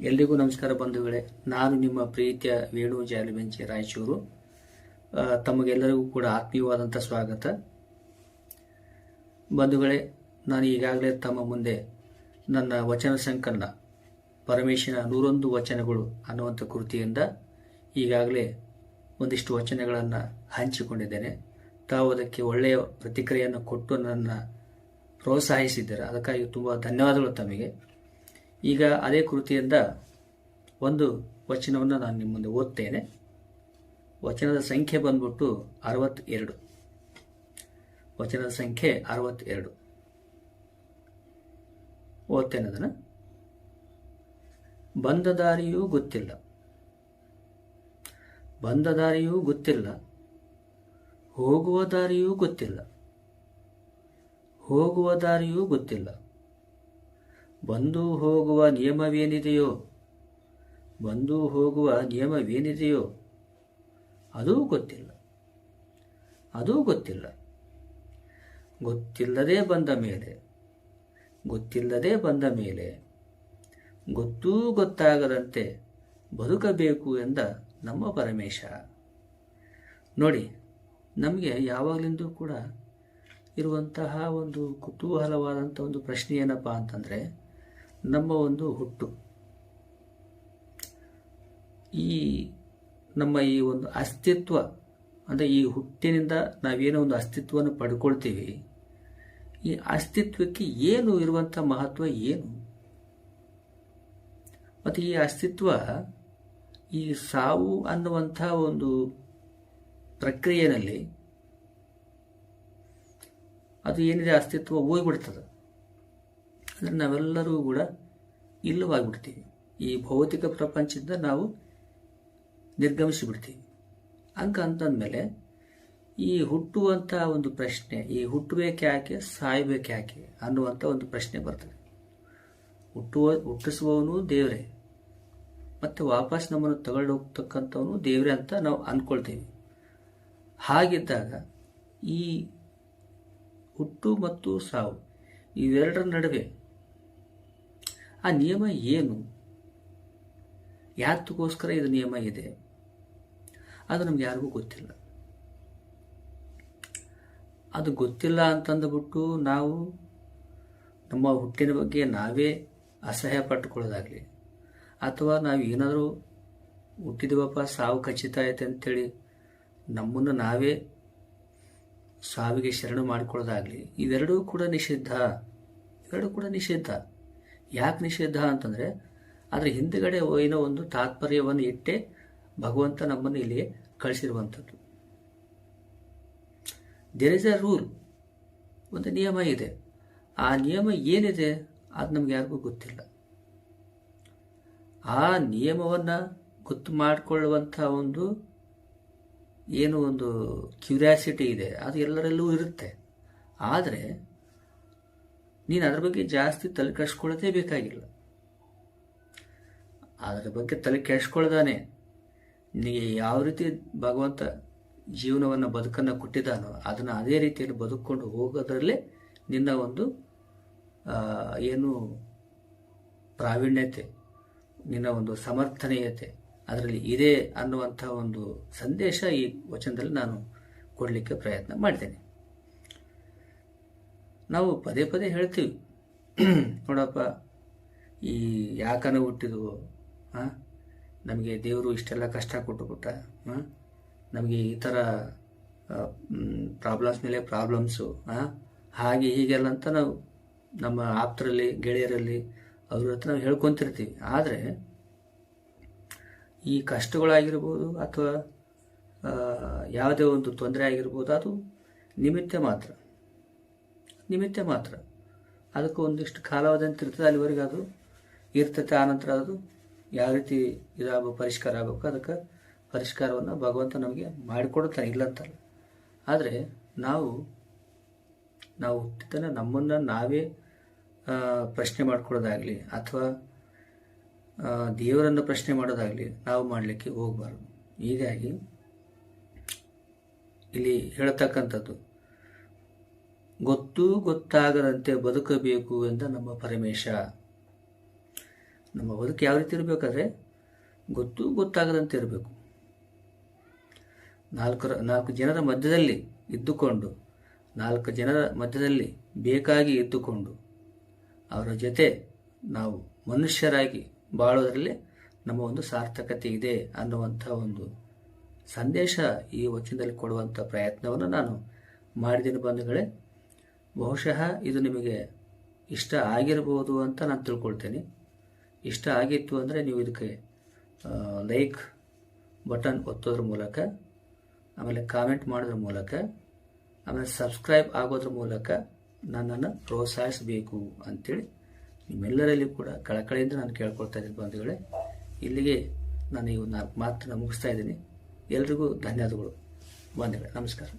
ಎಲ್ರಿಗೂ ನಮಸ್ಕಾರ ಬಂಧುಗಳೇ. ನಾನು ನಿಮ್ಮ ಪ್ರೀತಿಯ ವೇಣು ಜಾಲಿಬೆಂಚಿ ರಾಯಚೂರು. ತಮಗೆಲ್ಲರಿಗೂ ಕೂಡ ಆತ್ಮೀಯವಾದಂಥ ಸ್ವಾಗತ. ಬಂಧುಗಳೇ, ನಾನು ಈಗಾಗಲೇ ತಮ್ಮ ಮುಂದೆ ನನ್ನ ವಚನ ಸಂಕಲನ ಪರಮೇಶ್ವರ ನೂರೊಂದು ವಚನಗಳು ಅನ್ನುವಂಥ ಕೃತಿಯಿಂದ ಈಗಾಗಲೇ ಒಂದಿಷ್ಟು ವಚನಗಳನ್ನು ಹಂಚಿಕೊಂಡಿದ್ದೇನೆ. ತಾವು ಅದಕ್ಕೆ ಒಳ್ಳೆಯ ಪ್ರತಿಕ್ರಿಯೆಯನ್ನು ಕೊಟ್ಟು ನನ್ನ ಪ್ರೋತ್ಸಾಹಿಸಿದ್ದಾರೆ. ಅದಕ್ಕಾಗಿ ತುಂಬ ಧನ್ಯವಾದಗಳು ತಮಗೆ. ಈಗ ಅದೇ ಕೃತಿಯಿಂದ ಒಂದು ವಚನವನ್ನು ನಾನು ನಿಮ್ಮ ಮುಂದೆ ಓದ್ತೇನೆ. ವಚನದ ಸಂಖ್ಯೆ ಬಂದ್ಬಿಟ್ಟು ಅರವತ್ತೆರಡು. ವಚನದ ಸಂಖ್ಯೆ ಅರವತ್ತೆರಡು. ಓದ್ತೇನೆ ಅದನ್ನು. ಬಂದ ದಾರಿಯೂ ಗೊತ್ತಿಲ್ಲ. ಬಂದ ದಾರಿಯೂ ಗೊತ್ತಿಲ್ಲ. ಹೋಗುವ ದಾರಿಯೂ ಗೊತ್ತಿಲ್ಲ. ಹೋಗುವ ದಾರಿಯೂ ಗೊತ್ತಿಲ್ಲ. ಬಂದು ಹೋಗುವ ನಿಯಮವೇನಿದೆಯೋ? ಬಂದು ಹೋಗುವ ನಿಯಮವೇನಿದೆಯೋ? ಅದೂ ಗೊತ್ತಿಲ್ಲ. ಅದೂ ಗೊತ್ತಿಲ್ಲ. ಗೊತ್ತಿಲ್ಲದೆ ಬಂದ ಮೇಲೆ, ಗೊತ್ತಿಲ್ಲದೆ ಬಂದ ಮೇಲೆ, ಗೊತ್ತೂ ಗೊತ್ತಾಗದಂತೆ ಬದುಕಬೇಕು ಎಂದ ನಮ್ಮ ಪರಮೇಶ. ನೋಡಿ, ನಮಗೆ ಯಾವಾಗಲಿಂದೂ ಕೂಡ ಇರುವಂತಹ ಒಂದು ಕುತೂಹಲವಾದಂಥ ಒಂದು ಪ್ರಶ್ನೆ ಏನಪ್ಪ ಅಂತಂದರೆ ನಮ್ಮ ಒಂದು ಹುಟ್ಟು. ಈ ನಮ್ಮ ಈ ಒಂದು ಅಸ್ತಿತ್ವ, ಅಂದರೆ ಈ ಹುಟ್ಟಿನಿಂದ ನಾವೇನೋ ಒಂದು ಅಸ್ತಿತ್ವವನ್ನು ಪಡ್ಕೊಳ್ತೀವಿ, ಈ ಅಸ್ತಿತ್ವಕ್ಕೆ ಏನು ಇರುವಂಥ ಮಹತ್ವ ಏನು? ಮತ್ತು ಈ ಅಸ್ತಿತ್ವ, ಈ ಸಾವು ಅನ್ನುವಂಥ ಒಂದು ಪ್ರಕ್ರಿಯೆಯಲ್ಲಿ ಅದು ಏನಿದೆ ಅಸ್ತಿತ್ವ ಹೋಗ್ಬಿಡ್ತದೆ. ಅಂದರೆ ನಾವೆಲ್ಲರೂ ಕೂಡ ಇಲ್ಲವಾಗ್ಬಿಡ್ತೀವಿ. ಈ ಭೌತಿಕ ಪ್ರಪಂಚದಿಂದ ನಾವು ನಿರ್ಗಮಿಸಿಬಿಡ್ತೀವಿ. ಹಂಗ ಅಂತಂದಮೇಲೆ ಈ ಹುಟ್ಟುವಂಥ ಒಂದು ಪ್ರಶ್ನೆ, ಈ ಹುಟ್ಟಬೇಕು ಯಾಕೆ ಸಾಯ್ಬೇಕು ಯಾಕೆ ಅನ್ನುವಂಥ ಒಂದು ಪ್ರಶ್ನೆ ಬರ್ತದೆ. ಹುಟ್ಟುವ, ಹುಟ್ಟಿಸುವವನು ದೇವರೇ, ಮತ್ತು ವಾಪಸ್ ನಮ್ಮನ್ನು ತಗೊಂಡು ಹೋಗ್ತಕ್ಕಂಥವನು ದೇವರೇ ಅಂತ ನಾವು ಅಂದ್ಕೊಳ್ತೀವಿ ಹಾಗಿದ್ದಾಗ ಈ ಹುಟ್ಟು ಮತ್ತು ಸಾವು ಇವೆರಡರ ನಡುವೆ ಆ ನಿಯಮ ಏನು? ಯಾತಕ್ಕೋಸ್ಕರ ಇದು ನಿಯಮ ಇದೆ? ಅದು ನಮ್ಗೆ ಯಾರಿಗೂ ಗೊತ್ತಿಲ್ಲ. ಅದು ಗೊತ್ತಿಲ್ಲ ಅಂತಂದುಬಿಟ್ಟು ನಾವು ನಮ್ಮ ಹುಟ್ಟಿನ ಬಗ್ಗೆ ನಾವೇ ಅಸಹ್ಯ ಪಟ್ಟುಕೊಳ್ಳೋದಾಗಲಿ, ಅಥವಾ ನಾವು ಏನಾದರೂ ಹುಟ್ಟಿದವಪ್ಪ ಸಾವು ಖಚಿತ ಐತೆ ಅಂತೇಳಿ ನಮ್ಮನ್ನು ನಾವೇ ಸಾವಿಗೆ ಶರಣು ಮಾಡಿಕೊಳ್ಳೋದಾಗಲಿ, ಇವೆರಡೂ ಕೂಡ ನಿಷಿದ್ಧ. ಇವೆರಡೂ ಕೂಡ ನಿಷಿದ್ಧ. ಯಾಕೆ ನಿಷೇಧ ಅಂತಂದರೆ ಅದರ ಹಿಂದುಗಡೆ ಏನೋ ಒಂದು ತಾತ್ಪರ್ಯವನ್ನು ಇಟ್ಟೇ ಭಗವಂತ ನಮ್ಮನ್ನು ಇಲ್ಲಿಗೆ ಕಳಿಸಿರುವಂಥದ್ದು. ದೇರ್ ಇಸ್ ಅ ರೂಲ್ ಒಂದು ನಿಯಮ ಇದೆ. ಆ ನಿಯಮ ಏನಿದೆ ಅದು ನಮ್ಗೆ ಯಾರಿಗೂ ಗೊತ್ತಿಲ್ಲ. ಆ ನಿಯಮವನ್ನು ಗೊತ್ತು ಮಾಡಿಕೊಳ್ಳುವಂಥ ಒಂದು ಏನು ಒಂದು ಕ್ಯೂರಿಯಾಸಿಟಿ ಇದೆ, ಅದು ಎಲ್ಲರಲ್ಲೂ ಇರುತ್ತೆ. ಆದರೆ ನೀನು ಅದ್ರ ಬಗ್ಗೆ ಜಾಸ್ತಿ ತಲೆ ಕೆಡ್ಸ್ಕೊಳ್ಳೋದೇ ಬೇಕಾಗಿಲ್ಲ. ಅದರ ಬಗ್ಗೆ ತಲೆ ಕೆಡ್ಸ್ಕೊಳ್ದಾನೆ. ನಿನಗೆ ಯಾವ ರೀತಿ ಭಗವಂತ ಜೀವನವನ್ನು ಬದುಕನ್ನು ಕೊಟ್ಟಿದ್ದಾನೋ ಅದನ್ನು ಅದೇ ರೀತಿಯಲ್ಲಿ ಬದುಕೊಂಡು ಹೋಗೋದ್ರಲ್ಲೇ ನಿನ್ನ ಒಂದು ಏನು ಪ್ರಾವೀಣ್ಯತೆ, ನಿನ್ನ ಒಂದು ಸಮರ್ಥನೀಯತೆ ಅದರಲ್ಲಿ ಇದೆ ಅನ್ನುವಂಥ ಒಂದು ಸಂದೇಶ ಈ ವಚನದಲ್ಲಿ ನಾನು ಕೊಡಲಿಕ್ಕೆ ಪ್ರಯತ್ನ ಮಾಡಿದ್ದೇನೆ ನಾವು ಪದೇ ಪದೇ ಹೇಳ್ತೀವಿ. ನೋಡಪ್ಪ, ಈ ಯಾಕನ ಹುಟ್ಟಿದವು ಹಾಂ ನಮಗೆ ದೇವರು ಇಷ್ಟೆಲ್ಲ ಕಷ್ಟ ಕೊಟ್ಟುಬಿಟ್ಟ ಹಾಂ ನಮಗೆ ಈ ಥರ ಪ್ರಾಬ್ಲಮ್ಸ್ ಮೇಲೆ ಪ್ರಾಬ್ಲಮ್ಸು ಹಾಂ ಹಾಗೆ ಹೀಗೆಲ್ಲ ಅಂತ ನಾವು ನಮ್ಮ ಆಪ್ತರಲ್ಲಿ, ಗೆಳೆಯರಲ್ಲಿ ಅವ್ರ ಹತ್ರ ನಾವು ಹೇಳ್ಕೊತಿರ್ತೀವಿ. ಆದರೆ, ಈ ಕಷ್ಟಗಳಾಗಿರ್ಬೋದು ಅಥವಾ ಯಾವುದೇ ಒಂದು ತೊಂದರೆ ಆಗಿರ್ಬೋದು, ಅದು ನಿಮಿತ್ತ ಮಾತ್ರ. ನಿಮಿತ್ತ ಮಾತ್ರ. ಅದಕ್ಕೆ ಒಂದಿಷ್ಟು ಕಾಲಾವಧಿ ಅಂತ ಇರ್ತದೆ, ಅಲ್ಲಿವರೆಗೆ ಅದು ಇರ್ತೈತೆ ಆನಂತರ ಅದು ಯಾವ ರೀತಿ ಇದಾಗಬೇಕು ಪರಿಷ್ಕಾರ ಆಗಬೇಕು, ಅದಕ್ಕೆ ಪರಿಷ್ಕಾರವನ್ನು ಭಗವಂತ ನಮಗೆ ಮಾಡಿಕೊಡುತ್ತಾನೆ ಇಲ್ಲಂತಲ್ಲ. ಆದರೆ ನಾವು ನಾವು ಹುಟ್ಟಿತನ ನಮ್ಮನ್ನು ನಾವೇ ಪ್ರಶ್ನೆ ಮಾಡ್ಕೊಳ್ಳೋದಾಗಲಿ ಅಥವಾ ದೇವರನ್ನು ಪ್ರಶ್ನೆ ಮಾಡೋದಾಗಲಿ ನಾವು ಮಾಡಲಿಕ್ಕೆ ಹೋಗಬಾರ್ದು. ಹೀಗಾಗಿ ಇಲ್ಲಿ ಹೇಳ್ತಕ್ಕಂಥದ್ದು ಗೊತ್ತೂ ಗೊತ್ತಾಗದಂತೆ ಬದುಕಬೇಕು ಎಂದ ನಮ್ಮ ಪರಮೇಶ. ನಮ್ಮ ಬದುಕು ಯಾವ ರೀತಿ ಇರಬೇಕಾದ್ರೆ ಗೊತ್ತು ಗೊತ್ತಾಗದಂತೆ ಇರಬೇಕು. ನಾಲ್ಕರ, ನಾಲ್ಕು ಜನರ ಮಧ್ಯದಲ್ಲಿ ಇದ್ದುಕೊಂಡು, ನಾಲ್ಕು ಜನರ ಮಧ್ಯದಲ್ಲಿ ಬೇಕಾಗಿ ಇದ್ದುಕೊಂಡು, ಅವರ ಜೊತೆ ನಾವು ಮನುಷ್ಯರಾಗಿ ಬಾಳೋದ್ರಲ್ಲಿ ನಮ್ಮ ಒಂದು ಸಾರ್ಥಕತೆ ಇದೆ ಅನ್ನುವಂಥ ಒಂದು ಸಂದೇಶ ಈ ವಚನದಲ್ಲಿ ಕೊಡುವಂಥ ಪ್ರಯತ್ನವನ್ನು ನಾನು ಮಾಡಿದ ಬಂಧುಗಳೇ. ಬಹುಶಃ ಇದು ನಿಮಗೆ ಇಷ್ಟ ಆಗಿರ್ಬೋದು ಅಂತ ನಾನು ತಿಳ್ಕೊಳ್ತೇನೆ. ಇಷ್ಟ ಆಗಿತ್ತು ಅಂದರೆ ನೀವು ಇದಕ್ಕೆ ಲೈಕ್ ಬಟನ್ ಒತ್ತೋದ್ರ ಮೂಲಕ, ಆಮೇಲೆ ಕಾಮೆಂಟ್ ಮಾಡೋದ್ರ ಮೂಲಕ, ಆಮೇಲೆ ಸಬ್ಸ್ಕ್ರೈಬ್ ಆಗೋದ್ರ ಮೂಲಕ ನನ್ನನ್ನು ಪ್ರೋತ್ಸಾಹಿಸಬೇಕು ಅಂತೇಳಿ ನಿಮ್ಮೆಲ್ಲರಲ್ಲಿ ಕೂಡ ಕಳಕಳಿಯಿಂದ ನಾನು ಕೇಳ್ಕೊಳ್ತಾ ಇದ್ದೀನಿ ಬಂಧುಗಳೇ. ಇಲ್ಲಿಗೆ ನಾನು ಈ ನಾಲ್ಕು ಮಾತನ್ನು ಮುಗಿಸ್ತಾ ಇದ್ದೀನಿ. ಎಲ್ರಿಗೂ ಧನ್ಯವಾದಗಳು. ಬಂಧುಗಳೇ, ನಮಸ್ಕಾರ.